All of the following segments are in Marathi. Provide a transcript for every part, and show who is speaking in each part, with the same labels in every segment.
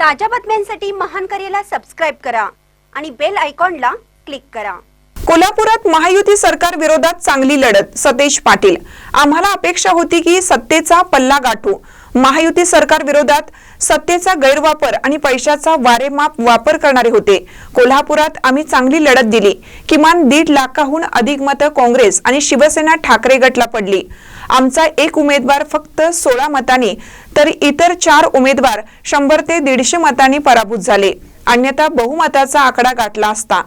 Speaker 1: ताज्या बातम्यांसाठी महान करेला सबस्क्राईब करा आणि बेल आयकॉनला क्लिक करा.
Speaker 2: कोल्हापुरात महायुती सरकार विरोधात चांगली लढत सतेज पाटील. आम्हाला अपेक्षा होती की सत्तेचा पल्ला गाठू. महायुती सरकार विरोधात सत्तेचा गैरवापर आणि पैशाचा वारेमाप वापर करणारे होते. कोल्हापुरात आम्ही चांगली लढत दिली. किमान दीड लाखाहून अधिक मतं काँग्रेस आणि शिवसेना ठाकरे गटला पडली. आमचा एक उमेदवार फक्त सोळा मतांनी तर इतर चार उमेदवार शंभर ते दीडशे मतांनी पराभूत झाले. अन्यथा बहुमताचा आकडा गाठला असता.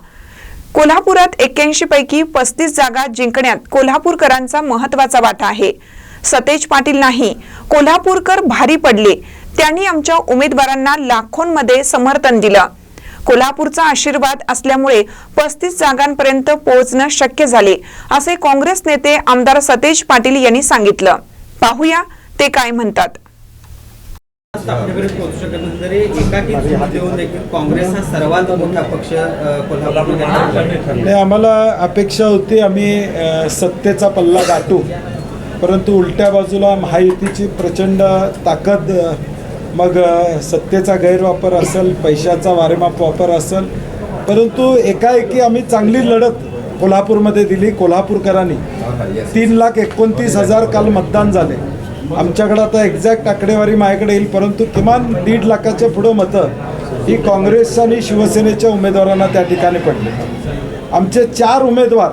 Speaker 2: कोल्हापुरात एक्क्याऐंशी पैकी पस्तीस जागा जिंकण्यात कोल्हापूरकरांचा महत्त्वाचा वाटा आहे. सतेज पाटील नाही. कोल्हापूरकर भारी पडले. त्यांनी आमच्या उमेदवारांना लाखोंमध्ये समर्थन दिलं. कोल्हापूरचा आशीर्वाद असल्यामुळे पस्तीस जागांपर्यंत पोहोचणं शक्य झाले असे काँग्रेस नेते आमदार सतेज पाटील यांनी सांगितलं. पाहूया ते काय म्हणतात.
Speaker 3: हा
Speaker 4: आम्हाला अपेक्षा होती आम्ही सत्तेचा पल्ला गाठू. परंतु उलट्या बाजूला महायुतीची प्रचंड ताकद मग सत्तेचा गैरवापर असेल पैशाचा वारेमाप वापर असेल परंतु एकाएकी आम्ही चांगली लढत कोल्हापूरमध्ये दिली कोल्हापूरकरांनी. तीन लाख एकोणतीस हजार काल मतदान झाले. आमच्याकडं आता एक्झॅक्ट आकडेवारी माझ्याकडे येईल परंतु किमान दीड लाखाच्या पुढं मतं ही काँग्रेस आणि शिवसेनेच्या उमेदवारांना त्या ठिकाणी पडली. आमचे चार उमेदवार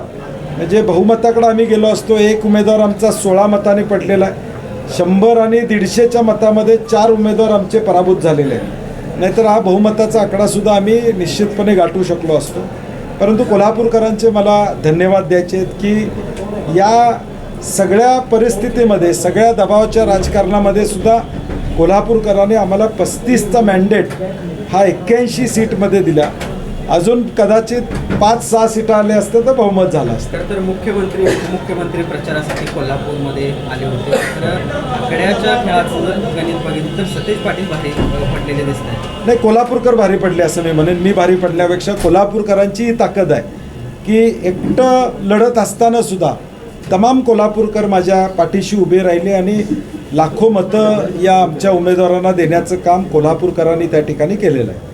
Speaker 4: म्हणजे बहुमताकडे आम्ही गेलो असतो एक उमेदवार आमचा सोळा मताने पडलेला आहे. शंभर आणि दीडशेच्या मतामध्ये चार उमेदवार आमचे पराभूत झालेले आहेत. नाहीतर हा बहुमताचा आकडासुद्धा आम्ही निश्चितपणे गाठू शकलो असतो. परंतु कोल्हापूरकरांचे मला धन्यवाद द्यायचे आहेत की या सगळ्या परिस्थितीमध्ये सगळ्या दबावाच्या राजकारणामध्ये सुद्धा कोल्हापूरकरांनी आम्हाला पस्तीसचा मॅन्डेट हा एक्क्याऐंशी सीटमध्ये दिला. अजून कदाचित पाच सहा सीटा आल्या असत्या तर बहुमत झालं असतं.
Speaker 3: तर तर मुख्यमंत्री उपमुख्यमंत्री प्रचारासाठी कोल्हापूरमध्ये आले होते. तर आकड्याच्या खेळाचं जर गणित बघितलं तर सतेज पाटील भारी पडलेले दिसत आहेत.
Speaker 4: नाही कोल्हापूरकर भारी पडले असं मी म्हणेन. मी भारी पडण्यापेक्षा कोल्हापूरकरांची ताकद आहे. की एकटं लढत असताना सुद्धा तमाम कोल्हापूरकर माझ्या पाठीशी उभे राहिले आणि लाखो मतं या आमच्या उमेदवारांना देण्याचं काम कोल्हापूरकरांनी त्या ठिकाणी केलेलं आहे.